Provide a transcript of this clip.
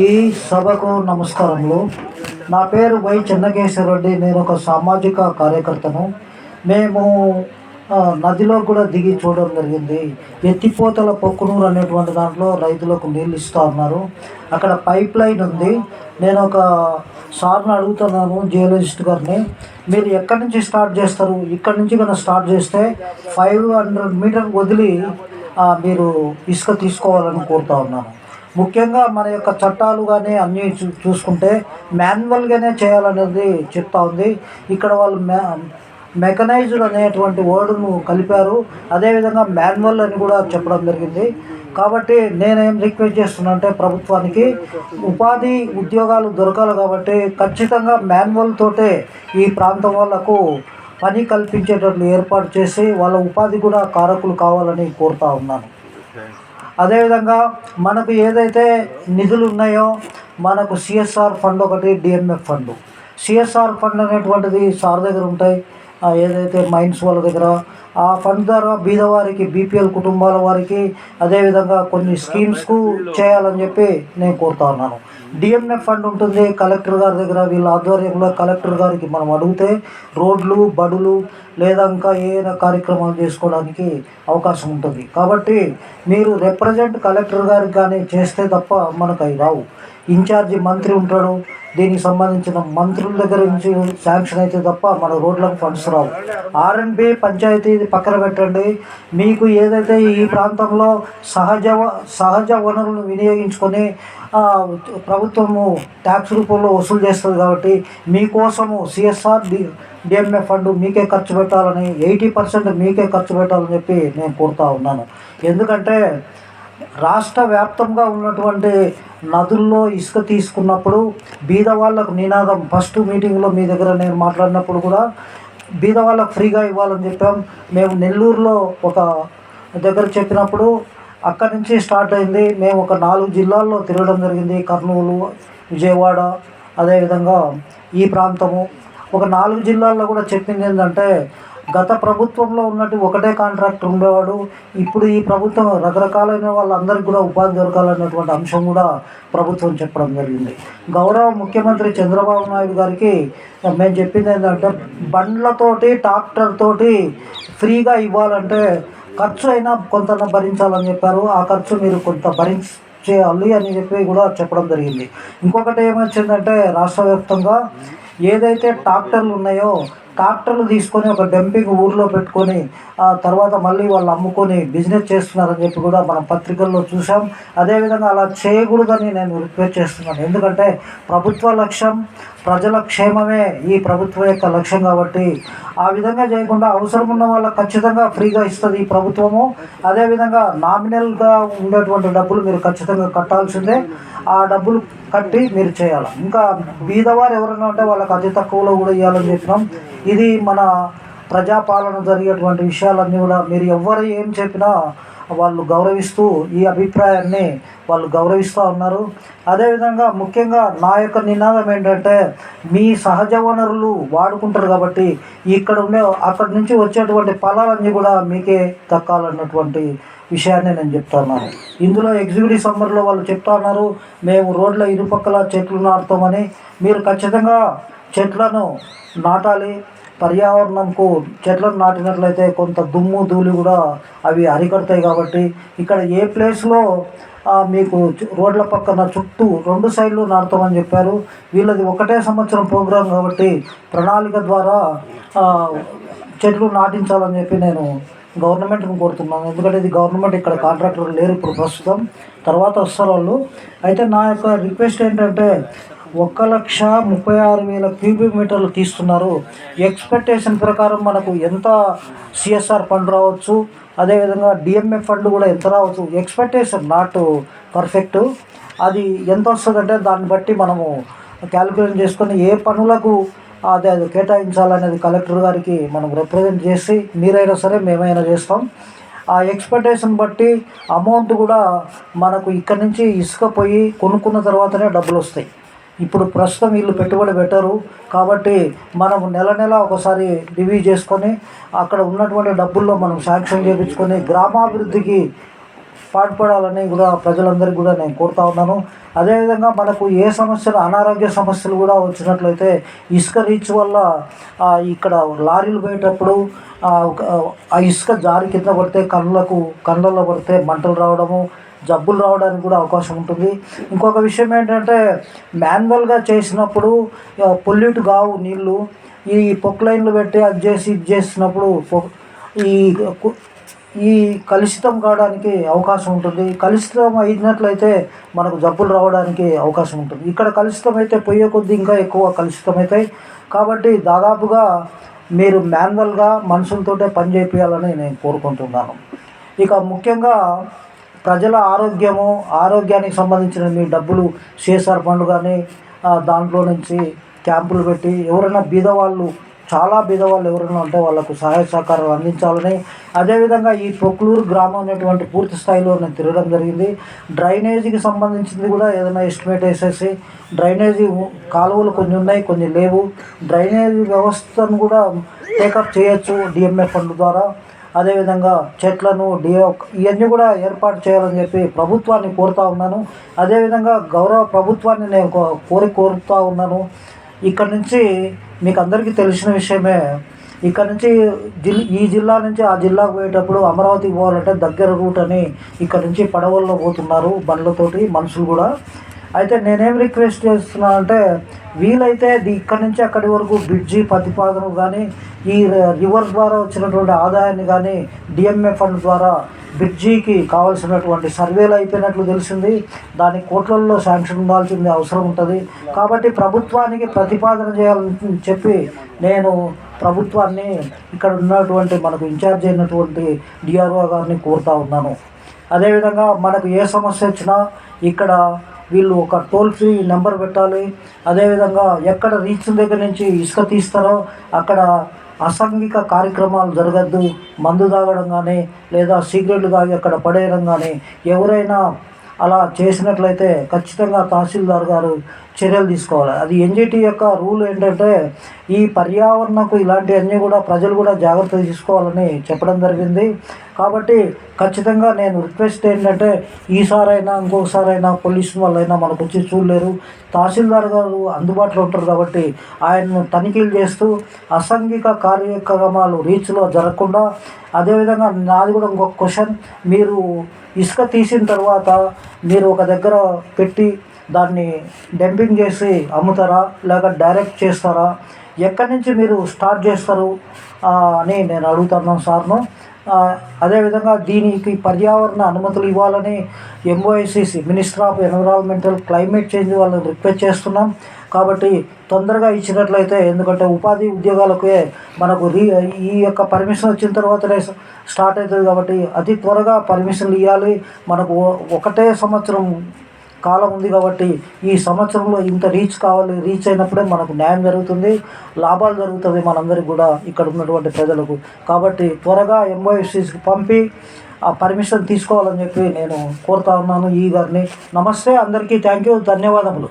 ఈ సభకు నమస్కారములు. నా పేరు వై చెన్నకేశ్వరరెడ్డి. నేను ఒక సామాజిక కార్యకర్తను. మేము నదిలో కూడా దిగి చూడడం జరిగింది. ఎత్తిపోతల పొక్కునూరు అనేటువంటి దాంట్లో రైతులకు నీళ్ళు ఇస్తూ ఉన్నారు. అక్కడ పైప్ లైన్ ఉంది. నేను ఒక సార్ని అడుగుతున్నాను జియోలజిస్ట్ గారిని. మీరు ఎక్కడి నుంచి స్టార్ట్ చేస్తారు? ఇక్కడి నుంచి కనుక స్టార్ట్ చేస్తే ఫైవ్ హండ్రెడ్ మీటర్ వదిలి మీరు ఇసుక తీసుకోవాలని కోరుతా ఉన్నాను. ముఖ్యంగా మన యొక్క చట్టాలు కానీ అన్నీ చూ చూసుకుంటే మాన్యువల్గానే చేయాలనేది చెప్తా ఉంది. ఇక్కడ వాళ్ళు మ్యా మెకనైజ్డ్ అనేటువంటి వర్డ్ను కలిపారు. అదేవిధంగా మాన్యువల్ అని కూడా చెప్పడం జరిగింది. కాబట్టి నేనేం రిక్వెస్ట్ చేస్తున్నా అంటే ప్రభుత్వానికి ఉపాధి ఉద్యోగాలు దొరకాలి కాబట్టి ఖచ్చితంగా మాన్యువల్ తోటే ఈ ప్రాంతం వాళ్ళకు పని కల్పించేటట్లు ఏర్పాటు చేసి వాళ్ళ ఉపాధి కూడా కారకులు కావాలని కోరుతా ఉన్నాను. అదేవిధంగా మనకు ఏదైతే నిధులు ఉన్నాయో మనకు సిఎస్ఆర్ ఫండ్ ఒకటి డిఎంఎఫ్ ఫండ్. సిఎస్ఆర్ ఫండ్ అనేటువంటిది సార్ దగ్గర ఉంటాయి. ఏదైతే మైన్స్ వాళ్ళ దగ్గర ఆ ఫండ్ ద్వారా బీదవారికి బీపీఎల్ కుటుంబాల వారికి అదేవిధంగా కొన్ని స్కీమ్స్కు చేయాలని చెప్పి నేను కోరుతా ఉన్నాను. డిఎంఎఫ్ ఫండ్ ఉంటుంది. కలెక్టర్ గారి దగ్గర వీళ్ళ ఆధ్వర్యంలో కలెక్టర్ గారికి మనం అడిగితే రోడ్లు బడులు లేదా ఇంకా ఏదైనా కార్యక్రమాలు చేసుకోవడానికి అవకాశం ఉంటుంది. కాబట్టి మీరు రిప్రజెంట్ కలెక్టర్ గారికి కానీ చేస్తే తప్ప మనకు అవి రావు. ఇన్ఛార్జి మంత్రి ఉంటాడు. దీనికి సంబంధించిన మంత్రుల దగ్గర నుంచి శాంక్షన్ అయితే తప్ప మన రోడ్లకు ఫండ్స్ రావు. ఆర్ఎన్బి పంచాయతీ పక్కన పెట్టండి. మీకు ఏదైతే ఈ ప్రాంతంలో సహజ వ- సహజ వనరులను వినియోగించుకొని ప్రభుత్వము ట్యాక్స్ రూపంలో వసూలు చేస్తుంది కాబట్టి మీకోసము సిఎస్ఆర్ డి డిఎంఎఫ్ ఫండ్ మీకే ఖర్చు పెట్టాలని ఎయిటీ పర్సెంట్ మీకే ఖర్చు పెట్టాలని చెప్పి నేను కోరుతా ఉన్నాను. ఎందుకంటే రాష్ట్ర వ్యాప్తంగా ఉన్నటువంటి నదుల్లో ఇసుక తీసుకున్నప్పుడు బీద వాళ్ళకు నినాదం ఫస్ట్ మీటింగ్లో మీ దగ్గర నేను మాట్లాడినప్పుడు కూడా బీద వాళ్ళకు ఫ్రీగా ఇవ్వాలని చెప్పాం. మేము నెల్లూరులో ఒక దగ్గర చెప్పినప్పుడు అక్కడి నుంచి స్టార్ట్ అయింది. మేము ఒక నాలుగు జిల్లాల్లో తిరగడం జరిగింది. కర్నూలు విజయవాడ అదేవిధంగా ఈ ప్రాంతము. ఒక నాలుగు జిల్లాల్లో కూడా చెప్పింది ఏంటంటే గత ప్రభుత్వంలో ఉన్నట్టు ఒకటే కాంట్రాక్ట్ ఉండేవాడు. ఇప్పుడు ఈ ప్రభుత్వం రకరకాలైన వాళ్ళందరికీ కూడా ఉపాధి దొరకాలన్నటువంటి అంశం కూడా ప్రభుత్వం చెప్పడం జరిగింది. గౌరవ ముఖ్యమంత్రి చంద్రబాబు నాయుడు గారికి మేము చెప్పింది ఏంటంటే బండ్లతోటి ట్రాక్టర్ తోటి ఫ్రీగా ఇవ్వాలంటే ఖర్చు అయినా కొంత భరించాలని చెప్పారు. ఆ ఖర్చు మీరు కొంత భరించేయాలి అని చెప్పి కూడా చెప్పడం జరిగింది. ఇంకొకటి ఏమొచ్చిందంటే రాష్ట్ర వ్యాప్తంగా ఏదైతే ట్రాక్టర్లు ఉన్నాయో ట్రాక్టర్లు తీసుకొని ఒక డంపింగ్ ఊర్లో పెట్టుకొని ఆ తర్వాత మళ్ళీ వాళ్ళు అమ్ముకొని బిజినెస్ చేస్తున్నారని చెప్పి కూడా మనం పత్రికల్లో చూసాం అదేవిధంగా అలా చేయకూడదని నేను రిక్వెస్ట్ చేస్తున్నాను. ఎందుకంటే ప్రభుత్వ లక్ష్యం ప్రజల క్షేమమే ఈ ప్రభుత్వం యొక్క లక్ష్యం కాబట్టి ఆ విధంగా చేయకుండా అవసరం ఉన్న వాళ్ళకి ఖచ్చితంగా ఫ్రీగా ఇస్తుంది ఈ ప్రభుత్వము. అదేవిధంగా నామినల్గా ఉండేటువంటి డబ్బులు మీరు ఖచ్చితంగా కట్టాల్సిందే. ఆ డబ్బులు కట్టి మీరు చేయాలి. ఇంకా బీదవారు ఎవరైనా ఉంటే వాళ్ళకి అతి తక్కువలో కూడా ఇవ్వాలని చెప్పినాం. ఇది మన ప్రజాపాలన జరిగేటువంటి విషయాలన్నీ కూడా మీరు ఎవరు ఏం చెప్పినా వాళ్ళు గౌరవిస్తూ ఈ అభిప్రాయాన్ని వాళ్ళు గౌరవిస్తూ ఉన్నారు. అదేవిధంగా ముఖ్యంగా నా యొక్క నినాదం ఏంటంటే మీ సహజ వనరులు వాడుకుంటారు కాబట్టి ఇక్కడ ఉండే అక్కడి నుంచి వచ్చేటువంటి ఫలాలన్నీ కూడా మీకే దక్కాలన్నటువంటి విషయాన్ని నేను చెప్తున్నాను ఇందులో ఎగ్జిక్యూటివ్ సమ్మర్లో వాళ్ళు చెప్తా ఉన్నారు మేము రోడ్ల ఇరుపక్కల చెట్లు నాటుతామని. మీరు ఖచ్చితంగా చెట్లను నాటాలి పర్యావరణంకు చెట్లను నాటినట్లయితే కొంత దుమ్ము ధూళి కూడా అవి అరికడతాయి కాబట్టి ఇక్కడ ఏ ప్లేస్లో మీకు రోడ్ల పక్కన చుట్టూ రెండు సైడ్లు నాటుతామని చెప్పారు. వీళ్ళది ఒకటే సంవత్సరం ప్రోగ్రాం కాబట్టి ప్రణాళిక ద్వారా చెట్లు నాటించాలని చెప్పి నేను గవర్నమెంట్ని కోరుతున్నాను. ఎందుకంటే ఇది గవర్నమెంట్ ఇక్కడ కాంట్రాక్టర్లు లేరు ఇప్పుడు ప్రస్తుతం. తర్వాత వస్తారు వాళ్ళు అయితే నా యొక్క రిక్వెస్ట్ ఏంటంటే ఒక్క లక్ష ముప్పై ఆరు వేల క్యూబిక్ మీటర్లు తీస్తున్నారు. ఎక్స్పెక్టేషన్ ప్రకారం మనకు ఎంత సిఎస్ఆర్ ఫండ్ రావచ్చు? అదేవిధంగా డిఎంఎఫ్ ఫండ్ కూడా ఎంత రావచ్చు? ఎక్స్పెక్టేషన్ నాట్ పర్ఫెక్ట్ అది ఎంత వస్తుందంటే దాన్ని బట్టి మనము క్యాలిక్యులేట్ చేసుకొని ఏ పనులకు అదే అది కేటాయించాలనేది కలెక్టర్ గారికి మనం రిప్రజెంట్ చేసి మీరైనా సరే మేమైనా చేస్తాం. ఆ ఎక్స్పెక్టేషన్ బట్టి అమౌంట్ కూడా మనకు ఇక్కడి నుంచి ఇసుక పోయి కొనుక్కున్న తర్వాతనే డబ్బులు వస్తాయి. ఇప్పుడు ప్రస్తుతం వీళ్ళు పెట్టుబడి పెట్టరు. కాబట్టి మనం నెల నెల ఒకసారి రివ్యూ చేసుకొని అక్కడ ఉన్నటువంటి డబ్బుల్లో మనం శాంక్షన్ చేయించుకొని గ్రామాభివృద్ధికి పాటుపడాలని కూడా ప్రజలందరికీ కూడా నేను కోరుతా ఉన్నాను. అదేవిధంగా మనకు ఏ సమస్యలు అనారోగ్య సమస్యలు కూడా వచ్చినట్లయితే ఇసుక రీచ్ వల్ల ఇక్కడ లారీలు పోయేటప్పుడు ఒక- ఆ ఇసుక జారి కింద పడితే కళ్ళకు కళ్ళల్లో పడితే మంటలు రావడము జబ్బులు రావడానికి కూడా అవకాశం ఉంటుంది. ఇంకొక విషయం ఏంటంటే మాన్యువల్గా చేసినప్పుడు పొల్యూట్ కావు నీళ్ళు ఈ పొక్లైన్లు పెట్టి అది చేసి ఇది చేసినప్పుడు ఈ ఈ కలుషితం కావడానికి అవకాశం ఉంటుంది. కలుషితం అయినట్లయితే మనకు జబ్బులు రావడానికి అవకాశం ఉంటుంది. ఇక్కడ కలుషితం అయితే పోయే కొద్దీ ఇంకా ఎక్కువ కలుషితం అవుతాయి. కాబట్టి దాదాపుగా మీరు మాన్యువల్గా మనుషులతోటే పని చేయాలని నేను కోరుకుంటున్నాను. ఇక ముఖ్యంగా ప్రజల ఆరోగ్యము ఆరోగ్యానికి సంబంధించిన మీ డబ్బులు సిఎస్ఆర్ ఫండ్ కానీ దాంట్లో నుంచి క్యాంపులు పెట్టి ఎవరైనా బీదవాళ్ళు చాలా బీదవాళ్ళు ఎవరైనా ఉంటే వాళ్ళకు సహాయ సహకారాలు అందించాలని. అదేవిధంగా ఈ పొక్లూరు గ్రామం అనేటువంటి పూర్తి స్థాయిలో నేను తిరగడం జరిగింది. డ్రైనేజీకి సంబంధించింది కూడా ఏదైనా ఎస్టిమేట్ వేసేసి డ్రైనేజీ కాలువలు కొన్ని ఉన్నాయి కొన్ని లేవు. డ్రైనేజీ వ్యవస్థను కూడా టేకప్ చేయొచ్చు డిఎంఏ ఫండ్ ద్వారా. అదేవిధంగా చెట్లను డియో ఇవన్నీ కూడా ఏర్పాటు చేయాలని చెప్పి ప్రభుత్వాన్ని కోరుతా ఉన్నాను. అదేవిధంగా గౌరవ ప్రభుత్వాన్ని నేను కోరి కోరుతా ఉన్నాను. ఇక్కడ నుంచి మీకు అందరికీ తెలిసిన విషయమే ఇక్కడ నుంచి జిల్ ఈ జిల్లా నుంచి ఆ జిల్లాకు పోయేటప్పుడు అమరావతికి పోవాలంటే దగ్గర రూట్ అని ఇక్కడ నుంచి పడవల్లో పోతున్నారు బండ్లతోటి మనుషులు కూడా. అయితే నేనేం రిక్వెస్ట్ చేస్తున్నా అంటే వీలైతే ఇక్కడి నుంచి అక్కడి వరకు బ్రిడ్జి ప్రతిపాదన కానీ ఈ రివర్ ద్వారా వచ్చినటువంటి ఆదాయాన్ని కానీ డిఎంఏ ఫండ్ ద్వారా బ్రిడ్జికి కావాల్సినటువంటి సర్వేలు అయిపోయినట్లు తెలిసింది. దాని కోట్లల్లో శాంక్షన్ ఉండాల్సింది అవసరం ఉంటుంది. కాబట్టి ప్రభుత్వానికి ప్రతిపాదన చేయాలని చెప్పి నేను ప్రభుత్వాన్ని ఇక్కడ ఉన్నటువంటి మనకు ఇన్ఛార్జ్ అయినటువంటి డిఆర్ఓ గారిని కోరుతా ఉన్నాను. అదేవిధంగా మనకు ఏ సమస్య వచ్చినా ఇక్కడ వీళ్ళు ఒక టోల్ ఫ్రీ నెంబర్ పెట్టాలి. అదేవిధంగా ఎక్కడ రీచ్ దగ్గర నుంచి ఇసుక తీస్తారో అక్కడ అసాంఘిక కార్యక్రమాలు జరగద్దు. మందు తాగడం కానీ లేదా సిగరెట్లు తాగి అక్కడ పడేయడం కానీ ఎవరైనా అలా చేసినట్లయితే ఖచ్చితంగా తహసీల్దార్ గారు చర్యలు తీసుకోవాలి. అది ఎన్జిటి యొక్క రూల్ ఏంటంటే ఈ పర్యావరణకు ఇలాంటివన్నీ కూడా ప్రజలు కూడా జాగ్రత్త తీసుకోవాలని చెప్పడం జరిగింది. కాబట్టి ఖచ్చితంగా నేను రిక్వెస్ట్ ఏంటంటే ఈసారైనా ఇంకొకసారైనా పోలీసు వాళ్ళైనా మనకు వచ్చి చూడలేరు. తహసీల్దార్ గారు అందుబాటులో ఉంటారు కాబట్టి ఆయన్ను తనిఖీలు చేస్తూ అసాంఘిక కార్యక్రమాలు రీచ్లో జరగకుండా అదేవిధంగా నాది కూడా ఇంకొక క్వశ్చన్ మీరు ఇసుక తీసిన తర్వాత మీరు ఒక దగ్గర పెట్టి దాన్ని డంపింగ్ చేసి అమ్ముతారా? లేక డైరెక్ట్ చేస్తారా? ఎక్కడి నుంచి మీరు స్టార్ట్ చేస్తారు? అని నేను అడుగుతున్నాను సార్ను. అదేవిధంగా దీనికి పర్యావరణ అనుమతులు ఇవ్వాలని MOICC minister of environmental climate change వాళ్ళని రిక్వెస్ట్ చేస్తున్నాం. కాబట్టి తొందరగా ఇచ్చినట్లయితే ఎందుకంటే ఉపాధి ఉద్యోగాలకే మనకు రీ ఈ యొక్క పర్మిషన్ వచ్చిన తర్వాతనే స్టార్ట్ అవుతుంది కాబట్టి అతి త్వరగా పర్మిషన్లు ఇవ్వాలి. మనకు ఒకటే సంవత్సరం కాలం ఉంది కాబట్టి ఈ సంవత్సరంలో ఇంత రీచ్ కావాలి రీచ్ అయినప్పుడే మనకు న్యాయం జరుగుతుంది లాభాలు జరుగుతుంది మనందరికి కూడా ఇక్కడ ఉన్నటువంటి ప్రజలకు. కాబట్టి త్వరగా ఎంఓఎఫ్సీస్కి పంపి ఆ పర్మిషన్ తీసుకోవాలని చెప్పి నేను కోరుతా ఉన్నాను ఈ గారిని. నమస్తే అందరికీ థ్యాంక్ యూ ధన్యవాదములు.